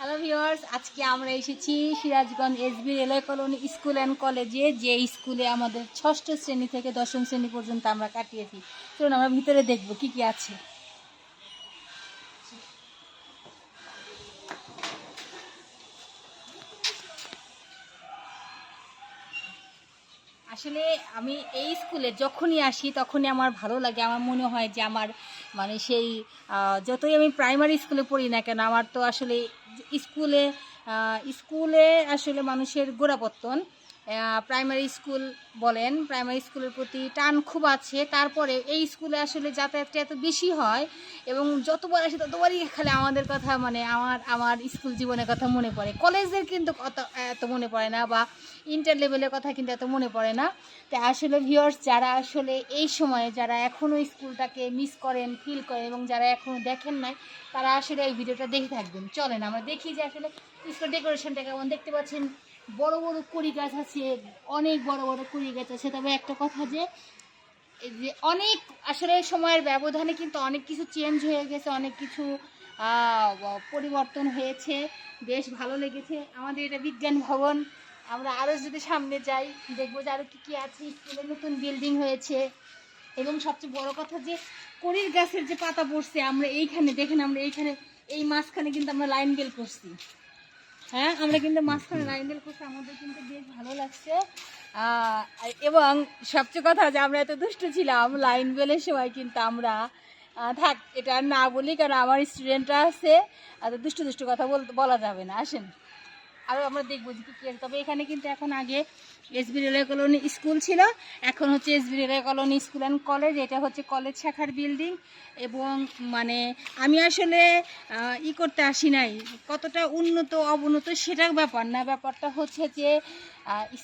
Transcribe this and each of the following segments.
Hello viewers আজকে আমরা এসেছি Sirajganj SB railway colony school and কলেজে যে স্কুলে আমাদের ষষ্ঠ শ্রেণি থেকে দশম শ্রেণি পর্যন্ত আমরা কাটিয়েছি। চলুন আমরা ভিতরে দেখব কি কি আছে। আসলে আমি এই স্কুলে যখনই আসি, তখনই আমার ভালো লাগে। আমার মনে হয় যে আমার মানে সেই যতই আমি প্রাইমারি স্কুলে পড়ি না কেন, আমার তো আসলে স্কুলে স্কুলে আসলে মানুষের গোড়াপত্তন। প্রাইমারি স্কুল বলেন প্রাইমারি স্কুলের প্রতি টান খুব আছে। তারপরে এই স্কুলে আসলে যাতায়াতটা এত বেশি হয় এবং যতবার আসে ততবারই খালি আমাদের কথা মানে আমার আমার স্কুল জীবনের কথা মনে পড়ে। কলেজের কিন্তু অত, এত মনে পড়ে না বা ইন্টার লেভেলের কথা কিন্তু এত মনে পড়ে না। তাই আসলে ভিউয়ার্স যারা আসলে এই সময়ে যারা এখনও স্কুলটাকে মিস করেন ফিল করেন এবং যারা এখনও দেখেন নাই, তারা আসলে এই ভিডিওটা দেখে থাকবেন। চলেন, আমরা দেখি যে আসলে স্কুল ডেকোরেশনটা কেমন। দেখতে পাচ্ছেন বড় বড় কুড়ি গাছ আছে, অনেক বড় বড় কুড়ি গাছ আছে। তবে একটা কথা যে অনেক আসলে সময়ের ব্যবধানে কিন্তু অনেক কিছু চেঞ্জ হয়ে গেছে, অনেক কিছু পরিবর্তন হয়েছে। বেশ ভালো লেগেছে। আমাদের এটা বিজ্ঞান ভবন, আমরা আরও যদি সামনে যাই, দেখব যে আরও কী কী আছে। স্কুলের নতুন বিল্ডিং হয়েছে। এবং সবচেয়ে বড় কথা যে, কড়ির গাছের যে পাতা পড়ছে, আমরা এইখানে, দেখেন আমরা এইখানে, এই মাঝখানে কিন্তু আমরা লাইন বেল করছি। হ্যাঁ আমরা কিন্তু মাঝখানে বেল করছি আমাদের কিন্তু বেশ ভালো লাগছে। এবং সবচেয়ে কথা যে আমরা এত দুষ্ট ছিলাম, লাইন বেলের সময় কিন্তু আমরা থাক, এটা না বলি, কারণ আমার স্টুডেন্টরা আছে, এত দুষ্ট দুষ্ট কথা বলতে বলা যাবে না। আসেন। আরও আমরা দেখব যে কী তবে এখানে কিন্তু এখন আগে এসবি রেলওয়ে কলোনি স্কুল ছিল। এখন হচ্ছে SB railway colony school and college. এটা হচ্ছে কলেজ শাখার বিল্ডিং এবং মানে আমি আসলে ই করতে আসি নাই। কতটা উন্নত, অবনত সেটা ব্যাপার না। ব্যাপারটা হচ্ছে যে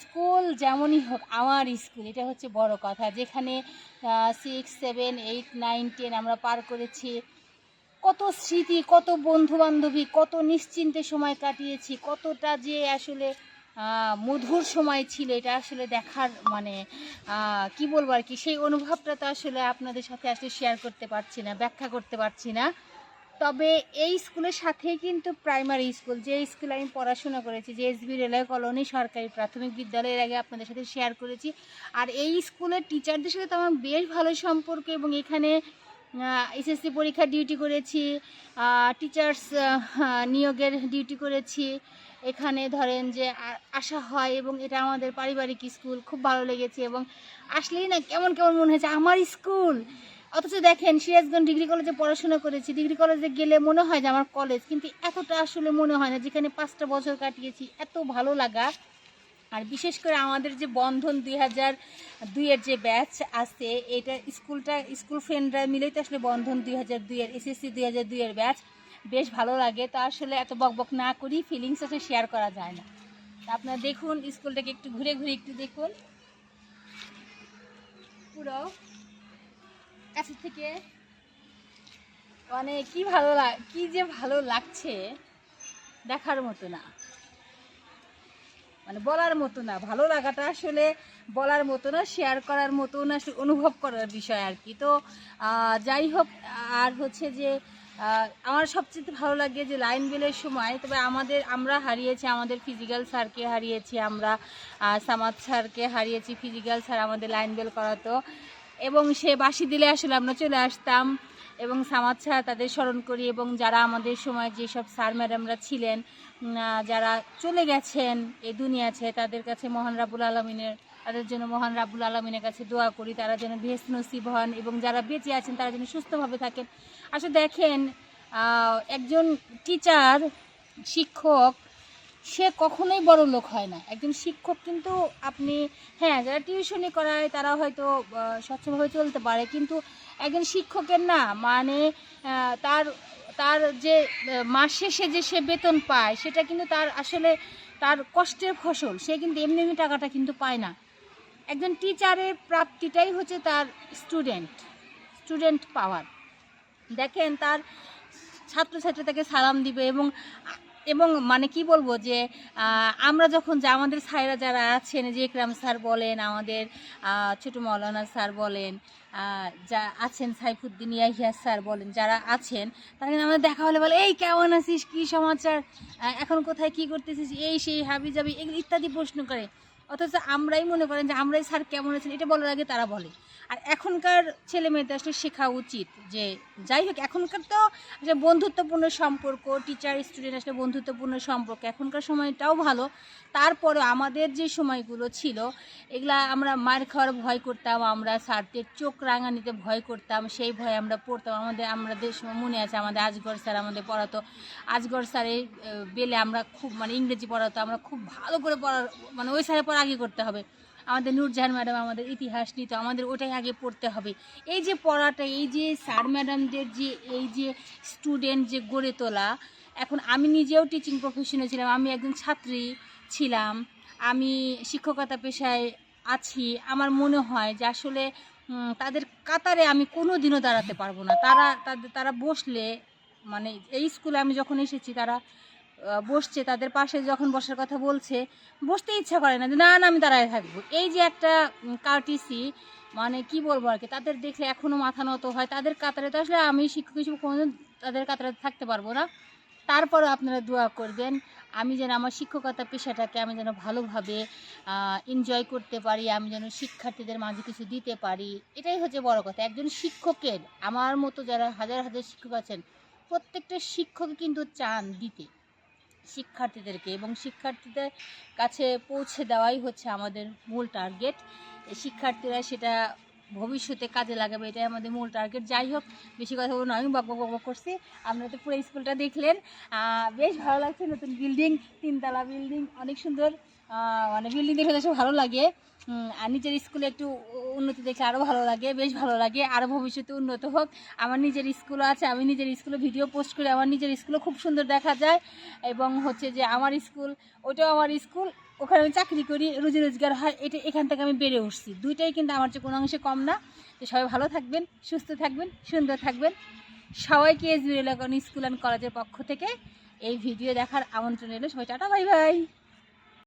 স্কুল যেমনই হোক, আমার স্কুল, এটা হচ্ছে বড় কথা। যেখানে six seven eight nine ten আমরা পার করেছি, কত স্মৃতি, কত বন্ধু বান্ধবী কত নিশ্চিন্তে সময় কাটিয়েছি, কতটা যে আসলে মধুর সময় ছিল, এটা আসলে দেখার মানে কি বলব আর কি, সেই অনুভবটা তো আসলে আপনাদের সাথে আসলে শেয়ার করতে পারছি না, ব্যাখ্যা করতে পারছি না। তবে এই স্কুলের সাথেই কিন্তু প্রাইমারি স্কুল যে স্কুলে আমি পড়াশোনা করেছি, যে এসবি রেলওয়ে কলোনি সরকারি প্রাথমিক বিদ্যালয়ের আগে আপনাদের সাথে শেয়ার করেছি। আর এই স্কুলের টিচারদের সাথে তো আমার বেশ ভালো সম্পর্ক এবং এখানে এসএসসি পরীক্ষার ডিউটি করেছি টিচার্স নিয়োগের ডিউটি করেছি। এখানে ধরেন যে আসা হয় এবং এটা আমাদের পারিবারিক স্কুল খুব ভালো লেগেছে এবং আসলেই না কেমন কেমন মনে হয়েছে আমার স্কুল অথচ দেখেন, সিরাজগঞ্জ ডিগ্রি কলেজে পড়াশোনা করেছি। ডিগ্রি কলেজে গেলে মনে হয় যে আমার কলেজ কিন্তু এতটা আসলে মনে হয় না যেখানে পাঁচটা বছর কাটিয়েছি, এত ভালো লাগা। আর বিশেষ করে আমাদের যে বন্ধন দুই হাজার দুইয়ের যে ব্যাচ আছে, এটা স্কুলটা, স্কুল ফ্রেন্ডরা মিলেই তো আসলে বন্ধন দুই হাজার দুইয়ের এসএসসি দুই হাজার দুইয়ের ব্যাচ। বেশ ভালো লাগে। তা আসলে এত বকবক না করি ফিলিংস আসলে শেয়ার করা যায় না। তা আপনারা দেখুন, স্কুলটাকে একটু ঘুরে ঘুরে একটু দেখুন। পুরো কাছে থেকে মানে কি ভালো লাগ কি যে ভালো লাগছে দেখার মতো না। মানে বলার মতো না। ভালো লাগাটা আসলে বলার মতো না শেয়ার করার মতো না অনুভব করার বিষয় আর কি। তো যাই হোক, আর হচ্ছে যে আমার সবচেয়ে ভালো লাগে যে লাইন বেলের সময়, তবে আমাদের, আমরা হারিয়েছি, আমাদের ফিজিক্যাল স্যারকে হারিয়েছি, আমরা সামাদ স্যারকে হারিয়েছি ফিজিক্যাল স্যার আমাদের লাইন বেল করাতো। এবং সে বাসি দিলে আসলে আমরা চলে আসতাম। এবং সামাদ স্যার তাদের স্মরণ করি এবং যারা আমাদের সময় যেসব স্যার ম্যাডামরা ছিলেন যারা চলে গেছেন এই দুনিয়াছে তাদের কাছে মহান রাবুল আলমিনের, তাদের জন্য মহান রাবুল আলমিনের কাছে দোয়া করি, তারা যেন বেহেস্ত নসিব হন এবং যারা বেঁচে আছেন তারা যেন সুস্থভাবে থাকেন। আসলে দেখেন একজন টিচার শিক্ষক সে কখনোই বড় লোক হয় না। একজন শিক্ষক কিন্তু আপনি হ্যাঁ যারা টিউশনি করায় তারা হয়তো স্বচ্ছভাবে চলতে পারে, কিন্তু একজন শিক্ষকের না মানে তার তার যে মাস শেষে যে সে বেতন পায়, সেটা কিন্তু তার আসলে, তার কষ্টের ফসল। সে কিন্তু এমনি এমনি টাকাটা কিন্তু পায় না। একজন টিচারের প্রাপ্তিটাই হচ্ছে তার স্টুডেন্ট স্টুডেন্ট পাওয়ার দেখেন তার ছাত্রছাত্রী তাকে সালাম দিবে এবং এবং মানে কি বলব যে আমরা যখন যে আমাদের সাইরা যারা আছেন, যে ইকরাম স্যার বলেন, আমাদের ছোটো মৌলানা স্যার বলেন যা আছেন সাইফুদ্দিন ইয়াহিয়া স্যার বলেন, যারা আছেন, তারা কিন্তু আমাদের দেখা হলে বলে, এই, কেমন আছিস? কী সমাচার? এখন কোথায় কি করতেছিস? এই, সেই হাবি যাবি এগুলো ইত্যাদি প্রশ্ন করে। অথচ আমরাই মনে করেন যে আমরাই স্যার কেমন আছেন, এটা বলার আগে তারা বলে। আর এখনকার ছেলে মেয়েদের আসলে শেখা উচিত যে যাই হোক, এখনকার তো আসলে বন্ধুত্বপূর্ণ সম্পর্ক টিচার স্টুডেন্ট আসলে বন্ধুত্বপূর্ণ সম্পর্ক, এখনকার সময়টাও ভালো। তারপরে আমাদের যে সময়গুলো ছিল, এগুলা আমরা মার খাওয়ার ভয় করতাম, আমরা স্যারদের চোখ রাঙানিতে ভয় করতাম, সেই ভয়ে আমরা পড়তাম। আমাদের আমাদের মনে আছে, আমাদের আজগর স্যার আমাদের পড়াতো। আজগর স্যারের বেলে আমরা খুব মানে ইংরেজি পড়াতো, আমরা খুব ভালো করে পড়ার মানে ওই স্যারের পর আগে করতে হবে। আমাদের নূরজাহান ম্যাডাম, আমাদের ইতিহাস নিত, আমাদের ওটাই আগে পড়তে হবে। এই যে পড়াটা, এই যে স্যার ম্যাডামদের যে, এই যে স্টুডেন্ট যে গড়ে তোলা, এখন আমি নিজেও টিচিং প্রফেশনে ছিলাম, আমি একজন ছাত্রী ছিলাম, আমি শিক্ষকতা পেশায় আছি। আমার মনে হয় যে আসলে তাদের কাতারে আমি কোনো দিনও দাঁড়াতে পারব না। তারা, তাদের, তারা বসলে মানে এই স্কুলে আমি যখন এসেছি, তারা বসছে, তাদের পাশে যখন বসার কথা বলছে, বসতে ইচ্ছা করে না যে, না না, আমি দাঁড়ায় থাকব। এই যে একটা কার্টিসি মানে কি বলব আর কি, তাদের দেখলে এখনও মাথা নত হয়, তাদের কাতারে তো আসলে আমি শিক্ষক হিসেবে কোনোদিন তাদের কাতারে থাকতে পারব না। তারপরেও আপনারা দোয়া করবেন, আমি যেন আমার শিক্ষকতা পেশাটাকে আমি যেন ভালোভাবে এনজয় করতে পারি, আমি যেন শিক্ষার্থীদের মাঝে কিছু দিতে পারি, এটাই হচ্ছে বড় কথা। একজন শিক্ষকের, আমার মতো যারা হাজার হাজার শিক্ষক আছেন, প্রত্যেকটা শিক্ষক কিন্তু চান দিতে। শিক্ষার্থীদেরকে এবং শিক্ষার্থীদের কাছে পৌঁছে দেওয়াই হচ্ছে আমাদের মূল টার্গেট। শিক্ষার্থীরা সেটা ভবিষ্যতে কাজে লাগাবে, এটাই আমাদের মূল টার্গেট। যাই হোক, বেশি কথা বলুন আমি বক বক করছি। আপনারা তো পুরো স্কুলটা দেখলেন। বেশ ভালো লাগছে নতুন বিল্ডিং তিনতলা বিল্ডিং অনেক সুন্দর মানে বিল্ডিং দেখে ভালো লাগে। আর নিজের স্কুলে একটু উন্নতি দেখলে আরও ভালো লাগে, বেশ ভালো লাগে। আরও ভবিষ্যতে উন্নত হোক। আমার নিজের স্কুলও আছে, আমি নিজের স্কুলে ভিডিও পোস্ট করি, আমার নিজের স্কুলও খুব সুন্দর দেখা যায়। এবং হচ্ছে যে আমার স্কুল ওটাও আমার স্কুল ওখানে আমি চাকরি করি, রুজি রোজগার হয়, এটা এখান থেকে আমি বেড়ে উঠছি। দুইটাই কিন্তু আমার চেয়ে কোনো অংশে কম না। তো সবাই ভালো থাকবেন, সুস্থ থাকবেন, সুন্দর থাকবেন। সবাইকে এস বি স্কুল অ্যান্ড কলেজের পক্ষ থেকে এই ভিডিও দেখার আমন্ত্রণ এলো সবাই টাটা, বাই বাই।